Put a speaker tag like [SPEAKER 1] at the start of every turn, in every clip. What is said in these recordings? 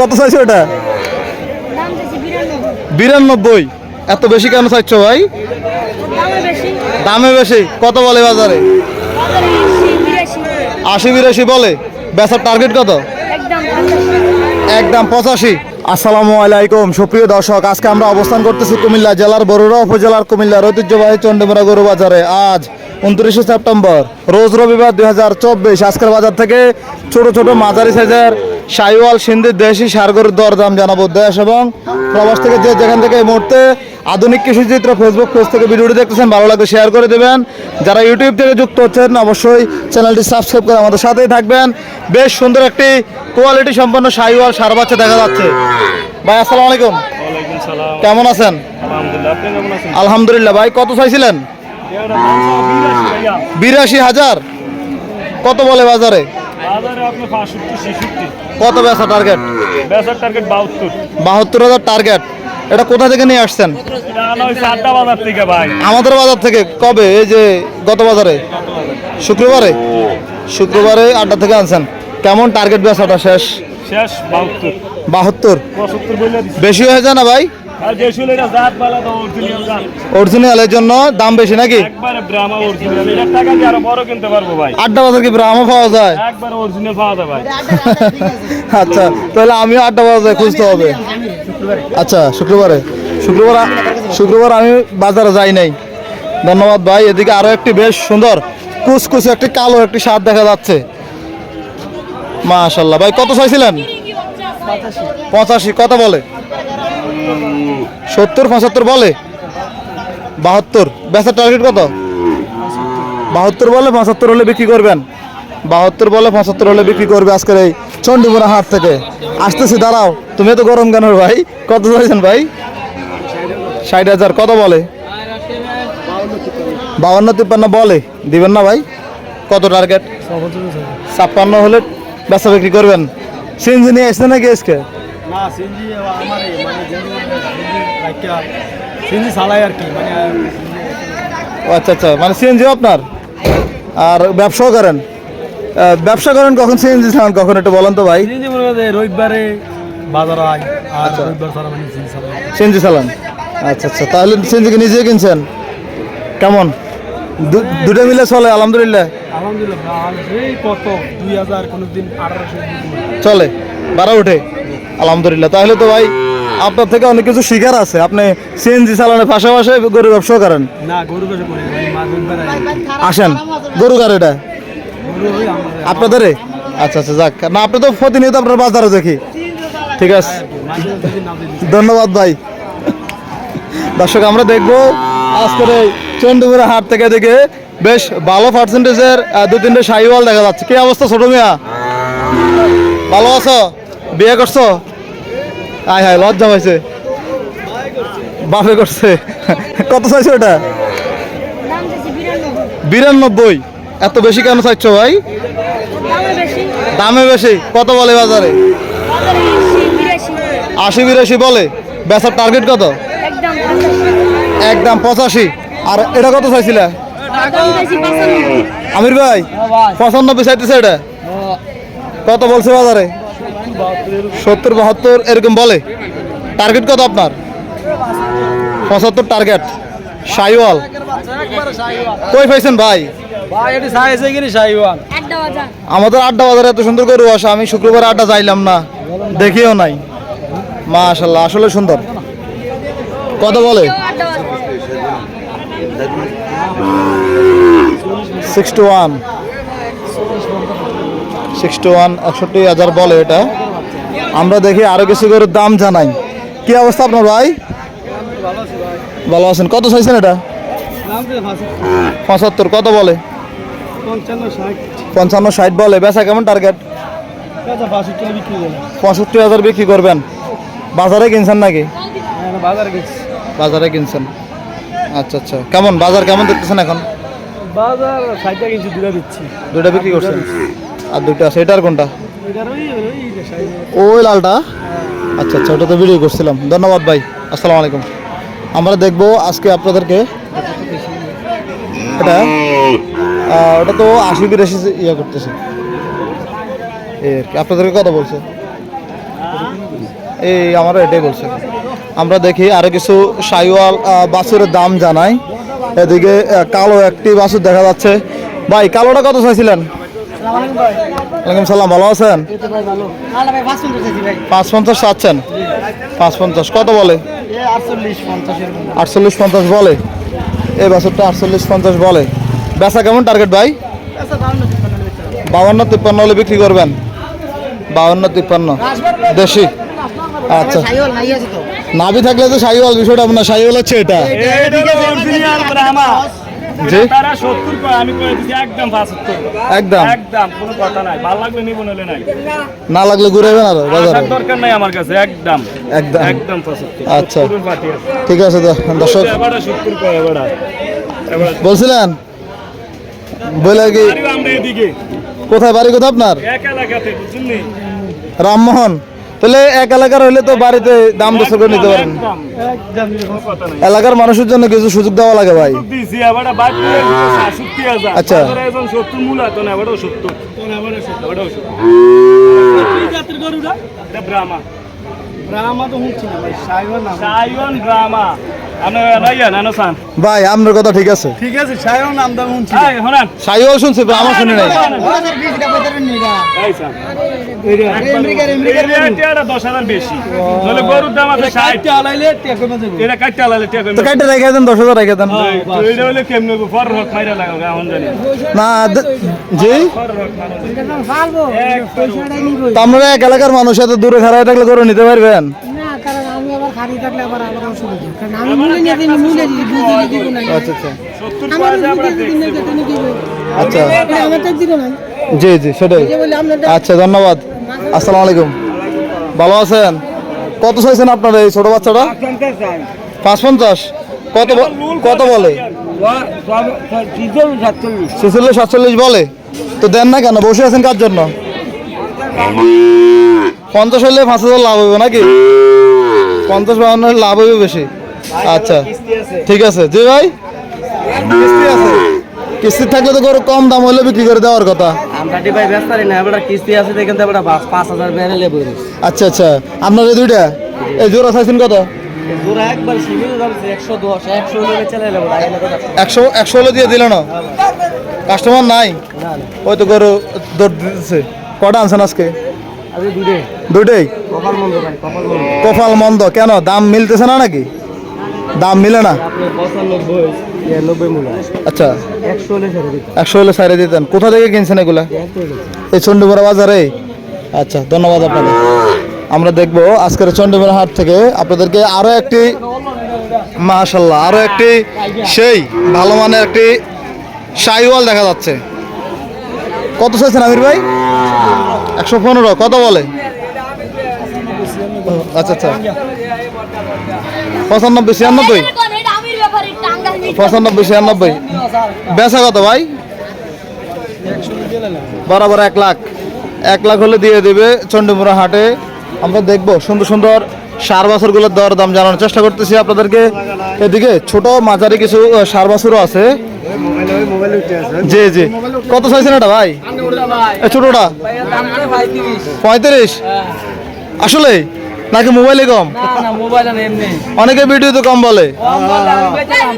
[SPEAKER 1] কত চাইছো এটা?
[SPEAKER 2] বিরানব্বই।
[SPEAKER 1] এত বেশি কেন চাইছো ভাই?
[SPEAKER 2] দামে বেশি।
[SPEAKER 1] কত বলে বাজারে?
[SPEAKER 2] আশি বিরাশি
[SPEAKER 1] বলে। বেচার টার্গেট কত?
[SPEAKER 2] একদম
[SPEAKER 1] পঁচাশি। আসসালামু আলাইকুম। সুপ্রিয় দর্শক, আজকে আমরা অবস্থান করতেছি কুমিল্লা জেলার বরুড়া উপজেলার কুমিল্লার ঐতিহ্যবাহী চন্ডীমুড়া গরু বাজারে। আজ উনত্রিশে সেপ্টেম্বর, রোজ রবিবার দুই হাজার চব্বিশ। আজকের বাজার থেকে ছোট ছোট মাঝারি সাইজের সাইওয়াল সিন্ধি দেশি সার গরুর দরদাম জানাব দেশ এবং প্রবাস থেকে যে যেখান থেকে এই মুহূর্তে আধুনিক কৃষি চিত্র ফেসবুক পেজ থেকে ভিডিওটি দেখতেছেন ভালো লাগলে শেয়ার করে দেবেন। যারা ইউটিউব থেকে যুক্ত হচ্ছেন অবশ্যই চ্যানেলটি সাবস্ক্রাইব করে আমাদের সাথেই থাকবেন। বেশ সুন্দর একটি কোয়ালিটি সম্পন্ন সাইওয়াল সার বাচ্চা দেখা যাচ্ছে। ভাই আসসালামু আলাইকুম। কেমন আছেন?
[SPEAKER 3] আলহামদুলিল্লাহ
[SPEAKER 1] ভাই কত চাইছিলেন?
[SPEAKER 3] বিরাশি
[SPEAKER 1] হাজার। কত বলে বাজারে? কত বেচা টার্গেট
[SPEAKER 3] বেচার টার্গেট বাহাত্তর।
[SPEAKER 1] বাহাত্তর হাজার টার্গেট এটা কোথা থেকে নিয়ে আসছেন? আমাদের বাজার থেকে। কবে? এই যে গত বাজারে? শুক্রবারে? শুক্রবারে আড্ডা থেকে আনছেন। কেমন টার্গেট বেচাটা শেষ?
[SPEAKER 3] শেষ বাহাত্তর।
[SPEAKER 1] বাহাত্তর। বেশি হয়ে যায় না ভাই?
[SPEAKER 3] অরিজিনাল
[SPEAKER 1] অরিজিনালের জন্য দাম বেশি নাকি?
[SPEAKER 3] একবারে ব্রাহ্মা অরিজিনাল এটার টাকা দিয়ে আরও বড় কিনতে পারব ভাই?
[SPEAKER 1] আড্ডা বাজার কি ব্রাহ্মা পাওয়া যায়?
[SPEAKER 3] একবারে অরিজিনাল পাওয়া যায় ভাই।
[SPEAKER 1] আচ্ছা তাহলে আমিও আড্ডা বাজারে খুঁজতে হবে। আচ্ছা শুক্রবারে। শুক্রবার শুক্রবার আমি বাজারে যাই নাই। ধন্যবাদ ভাই এদিকে আরও একটি বেশ সুন্দর কুচকুচে একটি কালো একটি স্বাদ দেখা যাচ্ছে। মাশাল্লাহ। ভাই কত চাইছিলেন? পঁচাশি। কথা বলে? সত্তর, পঁচাত্তর বলে? বাহাত্তর। বেচার টার্গেট কত? বাহাত্তর বলে, পঁচাত্তর হলে বিক্রি করবেন। বাহাত্তর বলে, পঁচাত্তর হলে বিক্রি করবে আজকের এই চণ্ডীপুরা হাট থেকে। আসতেছি, দাঁড়াও। তুমি তো গরম কেন ভাই? কত চাইছেন ভাই? ষাট হাজার, কত বলে? বাউন্ন, তিপ্পান্ন বলে। দিবেন না ভাই? কত টার্গেট ছাপ্পান্ন হলে বেচা বিক্রি করবেন। সিএনজি নিয়ে আসছে নাকি আজকে?
[SPEAKER 4] না সিএনজি আমার মানে সিএনজি চালাই আর কি মানে
[SPEAKER 1] ও আচ্ছা আচ্ছা মানে সিএনজি আপনার আর ব্যবসাও করেন ব্যবসা করেন কখন সিএনজি চালান কখন একটু বলেন তো ভাই
[SPEAKER 4] রবিবারে বাজার হয় আর রবিবার ছাড়া মানে সিএনজি
[SPEAKER 1] চালান আচ্ছা আচ্ছা তাহলে সিএনজি কি নিজে কিনছেন কেমন দুটো মিলে চলে আলহামদুলিল্লাহ
[SPEAKER 4] আলহামদুলিল্লাহ কত দুই হাজার কোনো দিন আঠারোশো
[SPEAKER 1] চলে বাড়া ওঠে আলহামদুলিল্লাহ। তাহলে তো ভাই আপনার থেকে অনেক কিছু শিকার আছে। আপনি সিএনজি চালানোর পাশাপাশি গরু ব্যবসাও করেন। আসেন। গরু কার এটা? আপনাদের আচ্ছা আচ্ছা যাক। না আপনি তো প্রতিনিয়ত আপনার বাজারে দেখি। ঠিক আছে। ধন্যবাদ ভাই। দর্শক আমরা দেখব আজকের এই হাট থেকে দেখে বেশ ভালো পার্সেন্টেজের দু তিনটে সাইওয়াল দেখা যাচ্ছে। কি অবস্থা ছোট মিয়া? ভালো আছো? বিয়ে করছ? আয় হায় লজ্জা হয়েছে বাপে করছে। কত চাইছো ওটা
[SPEAKER 2] বিরানব্বই।
[SPEAKER 1] এত বেশি কেন চাইছো ভাই?
[SPEAKER 2] দামে বেশি।
[SPEAKER 1] কত বলে বাজারে?
[SPEAKER 2] আশি বিরাশি।
[SPEAKER 1] বলে। বেচার টার্গেট কত?
[SPEAKER 2] একদম
[SPEAKER 1] পঁচাশি। আর এটা কত চাইছিলা? আমির ভাই পঁচানব্বই চাইতেছে এটা। কত বলছে বাজারে? সত্তর, বাহাত্তর, এরকম বলে। টার্গেট কত আপনার? পঁচাত্তর টার্গেট সাইওয়াল। কই পাইছেন ভাই? আমাদের আড্ডা বাজারে এত সুন্দর করে আসা, আমি শুক্রবার আড্ডা যাইলাম না, দেখিও নাই। মাশাল্লাহ, আসলে সুন্দর। কত বলে? সিক্সটি ওয়ান সিক্সটি ওয়ান একষট্টি হাজার বলে এটা। আমরা দেখি আরও কিছু করে দাম জানাই। কি অবস্থা আপনার ভাই? ভালো আছেন। কত চাইছেন এটা? পঁচাত্তর কত বলে?
[SPEAKER 4] পঞ্চান্ন ষাট
[SPEAKER 1] বলে। বেচা কেমন টার্গেট পঁয়ষট্টি হাজার বিক্রি করবেন। বাজারে কিনছেন নাকি?
[SPEAKER 4] বাজারে
[SPEAKER 1] কিনছেন। আচ্ছা আচ্ছা। কেমন? বাজার কেমন দেখতেছেন এখন?
[SPEAKER 4] বাজার কিনছি দুটা দিচ্ছি।
[SPEAKER 1] দুইটা বিক্রি করছেন? আর দুইটা আছে। এটার কোনটা?
[SPEAKER 4] ওই
[SPEAKER 1] লালটা? আচ্ছা আচ্ছা ওটা তো ভিডিও করছিলাম। ধন্যবাদ ভাই। আসসালামু আলাইকুম। আমরা দেখব আজকে আপনাদেরকে এটা। ওটা তো আশি বিরাশি ইয়ে করতেছে। এই আপনাদেরকে কত বলছে। এই আমার এটাই বলছে। আমরা দেখি আরও কিছু সাইওয়াল আহ, বাছুরের দাম জানাই। এদিকে কালো একটি বাছুর দেখা যাচ্ছে। ভাই কালোটা কত চাইছিলেন? ওয়ালাইকুম সালাম, ভালো আছেন? পাঁচ পঞ্চাশ চাচ্ছেন? পাঁচ পঞ্চাশ কত বলে? আটচল্লিশ পঞ্চাশ বলে। এই বাছুরটা আটচল্লিশ পঞ্চাশ বলে। বেচা কেমন টার্গেট ভাই? বাউন্ন, তিপ্পান্ন হলে বিক্রি করবেন। বাউন্ন, তিপ্পান্ন। দেশি? আচ্ছা। নাভি থাকলে তো সাইওয়াল, বিষয়টা আপনার সাইওয়াল হচ্ছে এটা।
[SPEAKER 3] তারা 70 কয়, আমি দিছি একদম 75
[SPEAKER 1] একদম?
[SPEAKER 3] একদম কোনো কথা নাই। ভালো লাগলে নিব নইলে নাই।
[SPEAKER 1] না লাগলে ঘুরাবেন আর বাজারে?
[SPEAKER 3] আসার দরকার নাই আমার কাছে একদম।
[SPEAKER 1] একদম।
[SPEAKER 3] একদম 75
[SPEAKER 1] আচ্ছা।
[SPEAKER 3] 70 পাটি আছে।
[SPEAKER 1] ঠিক আছে দর্শক
[SPEAKER 3] এবারে 70 কয় এবারে
[SPEAKER 1] বলছিলেন? বলে কি কোথায় বাড়ি কোথায় আপনার? রামমোহন। তাহলে এক এলাকার হলে তো বাড়িতে দাম দশ করে নিতে পারেন।
[SPEAKER 3] একদম, একদম কোনো কথা নাই।
[SPEAKER 1] এলাকার মানুষের জন্য কিছু সুযোগ দেওয়া লাগে ভাই।
[SPEAKER 3] সুযোগ দিছি, এবারে বাদ দিয়ে দিছে 67,000
[SPEAKER 1] আচ্ছা।
[SPEAKER 3] বাজারে এখন 70 মূল আছে না, এবারেও 70 এবারেও 70 এটা ব্রাহ্মা।
[SPEAKER 4] ব্রাহ্মা তো না ভাই
[SPEAKER 3] সাইওয়ান ব্রাহ্মা।
[SPEAKER 1] ভাই আপনার কথা ঠিক আছে।
[SPEAKER 4] ঠিক আছে
[SPEAKER 1] শুনছি। আমার শুনি নাই।
[SPEAKER 3] এই সান আমেরিকার আমেরিকার এটা 10000 বেশি। তাহলে গরুর দাম আছে 60
[SPEAKER 4] সাইটটা আলাইলে টেকো না যাবে।
[SPEAKER 3] এটা কাটতে আলালে টাকা
[SPEAKER 1] তো কাইটে রেখে দেন দশ হাজার রেখে দেন।
[SPEAKER 3] এটা হলে কেমনে ফর রক মাইরা লাগাও এখন জানি।
[SPEAKER 1] না দে- জি?
[SPEAKER 3] ফর রক মাইরা
[SPEAKER 1] তো আপনারা এক এলাকার মানুষ এত দূরে খারাপ থাকলে করে নিতে পারবেন
[SPEAKER 2] না কারণ আমি আবার খালি থাকলে আবার অসুবিধা কারণ আমি নিয়ে দিই মূল্য দিই বুঝিয়ে দিব না।
[SPEAKER 1] আচ্ছা আচ্ছা।
[SPEAKER 3] 70
[SPEAKER 2] আমার
[SPEAKER 3] পয়সা আমরা
[SPEAKER 2] বুঝিয়ে দিন না তুমি দিবে।
[SPEAKER 1] আচ্ছা।
[SPEAKER 2] এটা আমার তো দিব না।
[SPEAKER 1] জি জি সেটাই। আচ্ছা ধন্যবাদ। আসসালামু আলাইকুম। ভালো আছেন? কত চাইছেন আপনার এই ছোট বাচ্চাটা? পাঁচ পঞ্চাশ কত কত বলে? ছেচল্লিশ সাতচল্লিশ বলে। তো দেন না কেন? বসে আছেন কার জন্য? পঞ্চাশ হলে পাঁচ হাজার লাভ হবে নাকি? পঞ্চাশ বাউন্ন হলে লাভ হবে বেশি। আচ্ছা ঠিক আছে। জি ভাই? কিস্তি আছে? কিস্তি থাকলে তো গরু কম দাম হলে বিক্রি করে দেওয়ার কথা। আচ্ছা আচ্ছা। আপনার এই দুইটা? এই জোড়া চাইছেন কত?
[SPEAKER 5] একশো একশো হলে
[SPEAKER 1] দিয়ে দিল না? কাস্টমার নাই? ওই তো গরু দৌড় দিতেছে। কটা আনছেন আজকে?
[SPEAKER 5] আরে দুটো কপাল মন্দ
[SPEAKER 1] কেন? দাম মিলতেছে না নাকি? দাম মিলে না? আচ্ছা।
[SPEAKER 5] একশো হলে
[SPEAKER 1] সাইরে দিতেন। কোথা থেকে কিনছেন এগুলা? এই চণ্ডীপুরা বাজারে? আচ্ছা ধন্যবাদ আপনাদের। আমরা দেখব আজকের চণ্ডীপুরা হাট থেকে আপনাদেরকে আরও একটি মাশাল্লাহ আরও একটি সেই ভালো মানের একটি সাইওয়াল দেখা যাচ্ছে। কত চাইছেন আমির ভাই? একশো পনেরো কত বলে। আচ্ছা আচ্ছা। পঁচানব্বই, ছিয়ানব্বই? পঁচানব্বই, ছিয়ানব্বই। বেচা কত ভাই? বরাবর এক লাখ। এক লাখ হলে দিয়ে দেবে চণ্ডীমুড়া হাটে। আমরা দেখব সুন্দর সুন্দর সার বাছরগুলোর দর দাম জানানোর চেষ্টা করতেছি আপনাদেরকে। এদিকে ছোট মাঝারি কিছু সার বাছুরও আছে।
[SPEAKER 4] মোবাইল
[SPEAKER 1] জি জি। কত চাইছেন এটা ভাই? ছোটটা? পঁয়ত্রিশ? আসলে? নাকি মোবাইলে কম?
[SPEAKER 5] মোবাইল এমনি।
[SPEAKER 1] অনেকে ভিডিওতে কম বলে।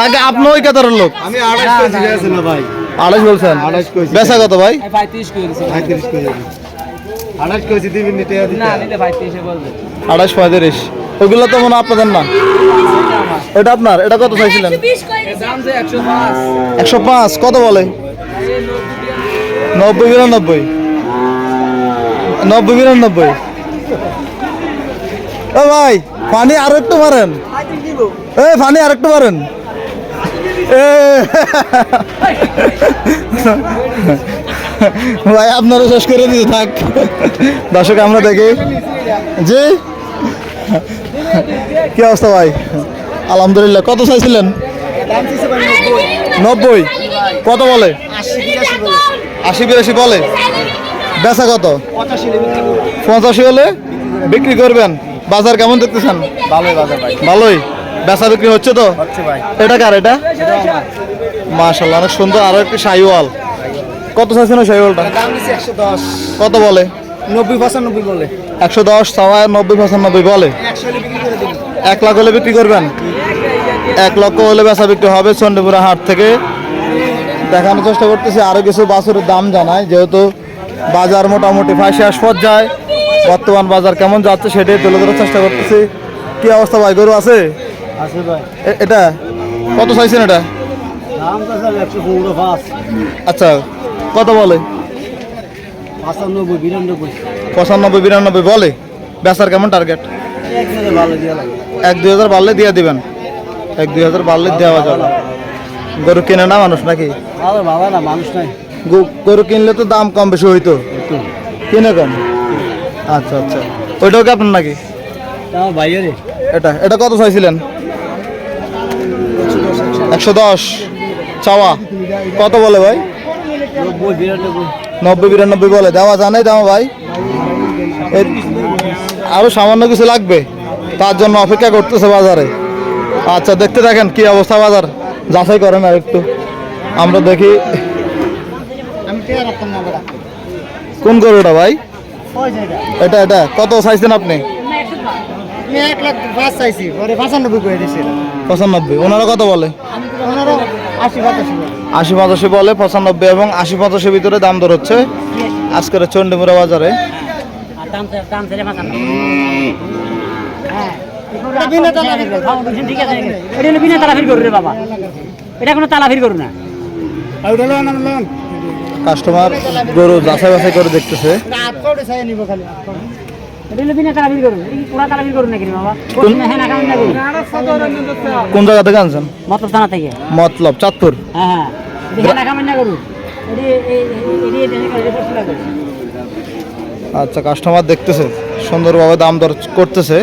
[SPEAKER 1] নাকি আপনি ওই কাতারের লোক?
[SPEAKER 4] আমি আড়াইশ কইছি আছে না ভাই।
[SPEAKER 1] আড়াইশ বলছেন? বেচা কত ভাই?
[SPEAKER 4] দিবেন নিতে
[SPEAKER 5] না নিতে পঁয়ত্রিশে বলবে।
[SPEAKER 1] আড়াইশ পঁয়ত্রিশ। ওগুলো তো মনে আপনাদের না। এটা আপনার? এটা কত চাইছিলেন?
[SPEAKER 2] বিশ করে দিছি।
[SPEAKER 5] দাম যে একশো পাঁচ।
[SPEAKER 1] কত বলে? নব্বই বিরানব্বই। নব্বই বিরানব্বই। ও ভাই পানি আর একটু মারেন। এই পানি আর একটু মারেন। এ। ভাই আপনারও শেষ করে দিতে থাক। দর্শক আমরা দেখি। জি? কি অবস্থা ভাই? আলহামদুলিল্লাহ কত চাইছিলেন? নব্বই। কত বলে? আশি বিরাশি বলে। বেচা কত? পঁচাশি হলে বিক্রি করবেন। বাজার কেমন দেখতেছেন?
[SPEAKER 4] ভালোই বাজার ভাই।
[SPEAKER 1] ভালোই। বেচা বিক্রি হচ্ছে তো? এটা কার এটা? মাশাল্লাহ অনেক সুন্দর আরও একটি শাহিওয়াল কত চাইছেন ওই শাহিওয়ালটা
[SPEAKER 4] দাম দিচ্ছে একশো দশ।
[SPEAKER 1] কত বলে?
[SPEAKER 4] নব্বই পঁচানব্বই বলে।
[SPEAKER 1] একশো দশ সবাই নব্বই পঁচানব্বই বলে? এক লাখ হলে বিক্রি করবেন? এক লক্ষ হলে বেচা বিক্রি হবে চন্ডীপুরা হাট থেকে। দেখানোর চেষ্টা করতেছি আরও কিছু বাছুরের দাম জানাই। যেহেতু বাজার মোটামুটি ফাঁসি আস পর্যায়ে বর্তমান বাজার কেমন যাচ্ছে সেটাই তুলে ধরার চেষ্টা করতেছি। কি অবস্থা ভাই গরু আছে?
[SPEAKER 4] আছে ভাই।
[SPEAKER 1] এটা? কত চাইছেন এটা? আচ্ছা কত বলে?
[SPEAKER 4] পঁচানব্বই বিরানব্বই।
[SPEAKER 1] বলে? বেচার কেমন টার্গেট
[SPEAKER 4] এক
[SPEAKER 1] দুই হাজার বাড়লে দিয়ে দিবেন। এক দুই হাজার বাড়লে দেওয়া যাবে। গরু কিনে না মানুষ নাকি?
[SPEAKER 4] ভালো না মানুষ নাই।
[SPEAKER 1] গরু কিনলে তো দাম কম বেশি হইতো। কিনে কম আচ্ছা আচ্ছা। ওইটাও কি আপনার নাকি? এটা এটা কত চাইছিলেন? একশো দশ। চাওয়া। কত বলে ভাই?
[SPEAKER 4] নব্বই বিরানব্বই
[SPEAKER 1] নব্বই বিরানব্বই বলে। দেওয়া জানাই দাম ভাই। এ- আরও সামান্য কিছু লাগবে। তার জন্য অপেক্ষা করতেছে বাজারে। আচ্ছা দেখতে থাকেন কি অবস্থা বাজার। যাচাই করেন আর একটু। আমরা দেখি। কোন গরুটা ভাই? এটা এটা। কত চাইছেন আপনি?
[SPEAKER 2] পঁচানব্বই
[SPEAKER 1] ওনারা কত বলে?
[SPEAKER 2] আশি
[SPEAKER 1] আশি পঁচাশি বলে পঁচানব্বই এবং আশি পঁচাশি ভিতরে দাম দর হচ্ছে। আজকের চণ্ডীমুড়া বাজারে।
[SPEAKER 6] ঠিক আছে। এটা হলো বিনা তালাফির গরু রে বাবা। এটা কোনো তালাফির গরু
[SPEAKER 1] কাস্টমার গরু যাচাই বাছাই করে দেখতেছে।
[SPEAKER 6] হ্যাঁ
[SPEAKER 1] কোন জায়গা থেকে আনছেন?
[SPEAKER 6] মতলব থানা থেকে।
[SPEAKER 1] মতলব চাঁদপুর।
[SPEAKER 6] হ্যাঁ।
[SPEAKER 1] আচ্ছা কাস্টমার দেখতেছে। সুন্দরভাবে দাম দর করতেছে।